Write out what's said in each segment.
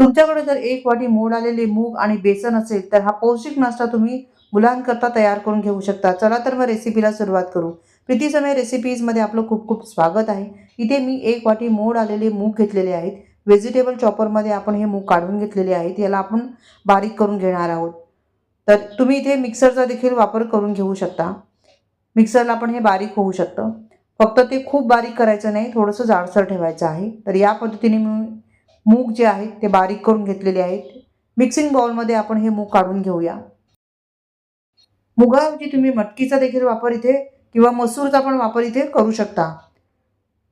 तुमच्याकडे जर एक वाटी मोड आलेले मूग आणि बेसन असेल तर हा पौष्टिक नाश्ता तुम्ही मुलांकरता तयार करून घेऊ शकता. चला तर मग रेसिपीला सुरुवात करू. प्रीती समय रेसिपीजमध्ये आपलं खूप खूप स्वागत आहे. इथे मी एक वाटी मोड आलेले मूग घेतलेले आहेत. व्हेजिटेबल चॉपरमध्ये आपण हे मूग काढून घेतलेले आहेत. याला आपण बारीक करून घेणार आहोत. तर तुम्ही इथे मिक्सरचा देखील वापर करून घेऊ शकता. मिक्सरला पण हे बारीक होऊ शकतं. फक्त ते खूप बारीक करायचं नाही थोडंसं जाडसर ठेवायचं आहे. तर या पद्धतीने मी मूग जे आहेत ते बारीक करून घेतलेले आहेत. मिक्सिंग बाउलमध्ये आपण हे मूग काढून घेऊया. मुगाऐवजी तुम्ही मटकीचा देखील वापर इथे किंवा मसूरचा पण वापर इथे करू शकता.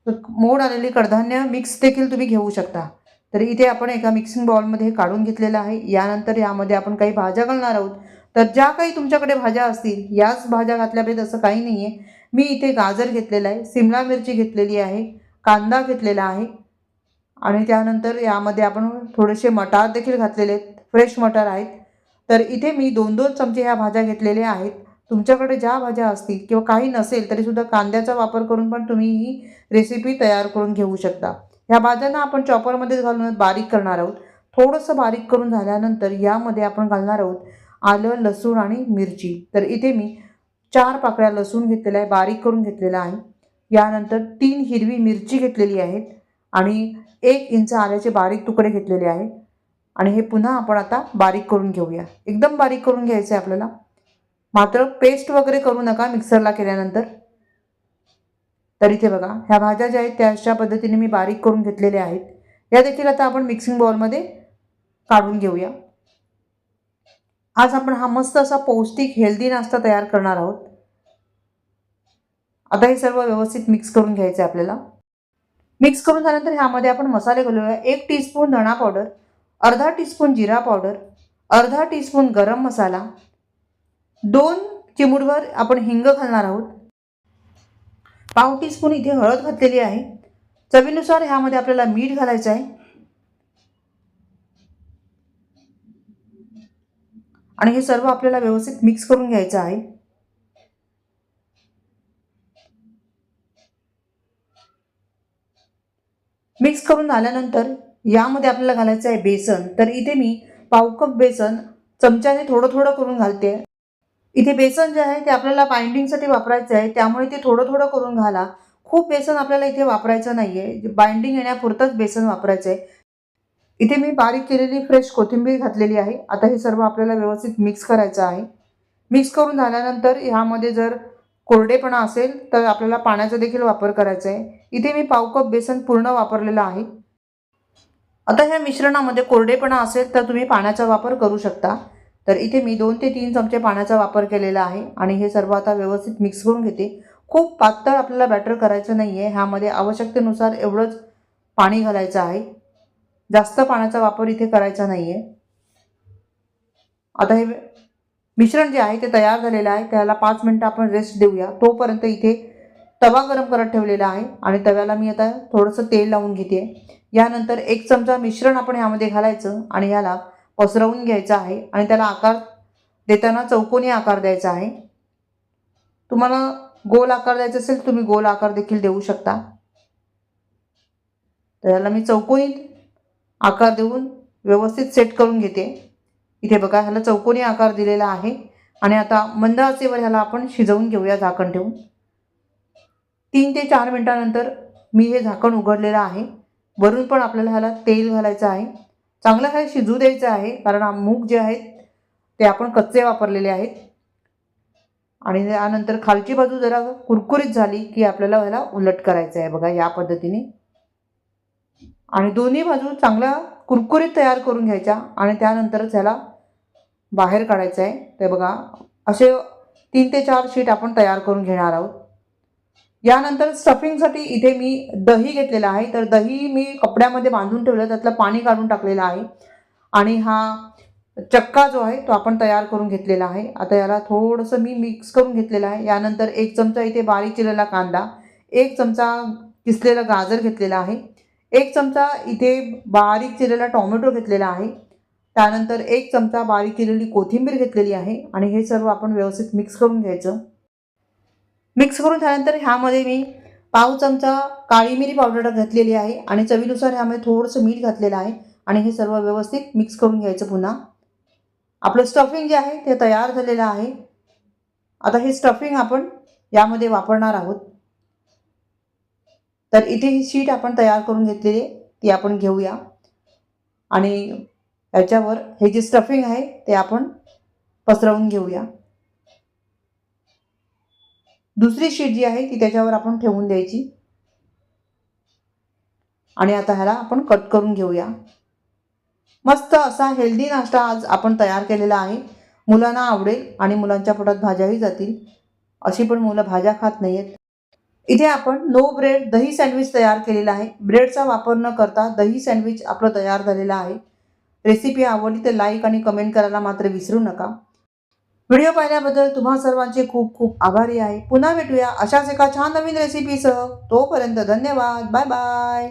तर मोड आलेली कडधान्य मिक्स देखील तुम्ही घेऊ शकता. तर इथे आपण एका मिक्सिंग बाउलमध्ये हे काढून घेतलेलं आहे. यानंतर यामध्ये आपण काही भाज्या घालणार आहोत. तर ज्या काही तुमच्याकडे भाज्या असतील याच भाज्या घातल्या असं काही नाही आहे मी इथे गाजर घेतलेलं आहे सिमला मिरची घेतलेली आहे कांदा घेतलेला आहे आणि त्यानंतर यामध्ये आपण थोडेसे मटार देखील घातलेले आहेत. फ्रेश मटार आहेत. तर इथे मी दोन दोन चमचे ह्या भाज्या घेतलेल्या आहेत. तुमच्याकडे ज्या भाज्या असतील किंवा काही नसेल तरीसुद्धा कांद्याचा वापर करून पण तुम्ही ही रेसिपी तयार करून घेऊ शकता. ह्या भाज्यांना आपण चॉपरमध्येच घालून बारीक करणार आहोत. थोडंसं बारीक करून झाल्यानंतर यामध्ये आपण घालणार आहोत आलं लसूण आणि मिरची. तर इथे मी चार पाकळ्या लसूण घेतलेल्या आहे बारीक करून घेतलेला आहे. यानंतर तीन हिरवी मिरची घेतलेली आहेत. आणि एक इंच आल्याचे बारीक तुकडे घेतलेले आहेत आणि हे पुन्हा आपण आता बारीक करून घेऊया. एकदम बारीक करून घ्यायचं आहे आपल्याला. मात्र पेस्ट वगैरे करू नका मिक्सरला केल्यानंतर. तर इथे बघा ह्या भाज्या ज्या आहेत त्या अशा पद्धतीने मी बारीक करून घेतलेल्या आहेत. या देखील आता आपण मिक्सिंग बॉलमध्ये काढून घेऊया. आज आपण हा मस्त असा पौष्टिक हेल्दी नाश्ता तयार करणार आहोत. आता हे सर्व व्यवस्थित मिक्स करून घ्यायचं आहे आपल्याला. मिक्स करून झाल्यानंतर ह्यामध्ये आपण मसाले घालूया. एक टीस्पून धणा पावडर अर्धा टीस्पून जिरा पावडर अर्धा टीस्पून गरम मसाला दोन चिमुडवर आपण हिंग घालणार आहोत. पाव टीस्पून इथे हळद घातलेली आहे. चवीनुसार ह्यामध्ये आपल्याला मीठ घालायचं आहे. आणि हे सर्व आपल्याला व्यवस्थित मिक्स करून घ्यायचं आहे. मिक्स करून झाल्यानंतर यामध्ये आपल्याला घालायचं आहे बेसन. तर इथे मी पाव कप बेसन चमच्याने थोडं थोडं करून घालते. इथे बेसन जे आहे ते आपल्याला बाइंडिंगसाठी वापरायचं आहे. त्यामुळे ते थोडं थोडं करून घाला. खूप बेसन आपल्याला इथे वापरायचं नाही आहे बाइंडिंग येण्यापुरतंच बेसन वापरायचं आहे इथे मी बारीक केलेली फ्रेश कोथिंबीर घातलेली आहे. आता हे सर्व आपल्याला व्यवस्थित मिक्स करायचं आहे. मिक्स करून झाल्यानंतर ह्यामध्ये जर कोरडेपणा असेल तर आपल्याला पाण्याचा देखील वापर करायचा आहे. इथे मी पाव कप बेसन पूर्ण वापरलेलं आहे. आता ह्या मिश्रणामध्ये कोरडेपणा असेल तर तुम्ही पाण्याचा वापर करू शकता. तर इथे मी दोन ते तीन चमचे पाण्याचा वापर केलेला आहे आणि हे सर्व आता व्यवस्थित मिक्स करून घेते. खूप पातळ आपल्याला बॅटर करायचं नाही आहे ह्यामध्ये आवश्यकतेनुसार एवढंच पाणी घालायचं आहे. जास्त पाण्याचा वापर इथे करायचा नाही आहे आता हे मिश्रण जे आहे ते तयार झालेलं आहे. त्याला पाच मिनटं आपण रेस्ट देऊया. तोपर्यंत इथे तवा गरम करत ठेवलेला आहे. आणि तव्याला मी आता थोडंसं तेल लावून घेते. यानंतर एक चमचा मिश्रण आपण ह्यामध्ये घालायचं आणि ह्याला पसरवून घ्यायचं आहे. आणि त्याला आकार देताना चौकोनी आकार द्यायचा आहे. तुम्हाला गोल आकार द्यायचा असेल तुम्ही गोल आकार देखील देऊ शकता. तर याला मी चौकोनी आकार देऊन व्यवस्थित सेट करून घेते. इथे बघा ह्याला चौकोनी आकार दिलेला आहे. आणि आता मंद आचेवर ह्याला आपण शिजवून घेऊया झाकण ठेवून. तीन ते चार मिनटानंतर मी हे झाकण उघडलेलं आहे. वरून पण आपल्याला ह्याला तेल घालायचं आहे. चांगलं हे शिजू द्यायचं आहे कारण मूग जे आहेत ते आपण कच्चे वापरलेले आहेत. आणि त्यानंतर खालची बाजू जरा कुरकुरीत झाली की आपल्याला ह्याला उलट करायचं आहे. बघा या पद्धतीने आणि दोन्ही बाजू चांगल्या कुरकुरीत तयार करून घ्यायच्या आणि त्यानंतरच ह्याला बाहेर काढायचं आहे. ते बघा असे तीन ते चार शीट आपण तयार करून घेणार आहोत. यानंतर स्टफिंगसाठी इथे मी दही घेतलेलं आहे. तर दही मी कपड्यामध्ये बांधून ठेवलं त्यातलं पाणी काढून टाकलेलं आहे. आणि हा चक्का जो आहे तो आपण तयार करून घेतलेला आहे. आता याला थोडंसं मी मिक्स करून घेतलेलं आहे. यानंतर एक चमचा इथे बारीक चिरलेला कांदा एक चमचा किसलेला गाजर घेतलेला आहे. एक चमचा इथे बारीक चिरलेला टॉमॅटो घेतलेला आहे. त्यानंतर एक चमचा बारीक चिरलेली कोथिंबीर घेतलेली आहे आणि हे सर्व आपण व्यवस्थित मिक्स करून घ्यायचं. मिक्स करून झाल्यानंतर ह्यामध्ये मी पाव चमचा काळी मिरी पावडर घातलेली आहे आणि चवीनुसार ह्यामध्ये थोडंसं मीठ घातलेलं आहे आणि हे सर्व व्यवस्थित मिक्स करून घ्यायचं पुन्हा. आपलं स्टफिंग जे आहे ते तयार झालेलं आहे. आता हे स्टफिंग आपण यामध्ये वापरणार आहोत. तर इथे ही शीट आपण तयार करून घेतलेली ती आपण घेऊया. आणि याच्यावर हे जे स्टफिंग आहे ते आपण पसरवून घेऊया. दुसरी शीट जी आहे ती त्याच्यावर आपण ठेवून द्यायची. आणि आता ह्याला आपण कट करून घेऊया. मस्त असा हेल्दी नाश्ता आज आपण तयार केलेला आहे. मुलांना आवडेल आणि मुलांच्या पोटात भाज्याही जातील. अशी पण मुलं भाज्या खात नाही आहेत इथे आपण नो ब्रेड दही सँडविच तयार केलेला आहे. ब्रेडचा वापर न करता दही सँडविच आपलं तयार झालेलं आहे. रेसिपी आवडली तर लाईक आणि कमेंट करायला मात्र विसरू नका. व्हिडिओ पाहिल्याबद्दल तुम्हा सर्वांचे खूप खूप आभारी आहे. पुन्हा भेटूया अशाच एका छान नवीन रेसिपीसह. तोपर्यंत धन्यवाद. Bye bye.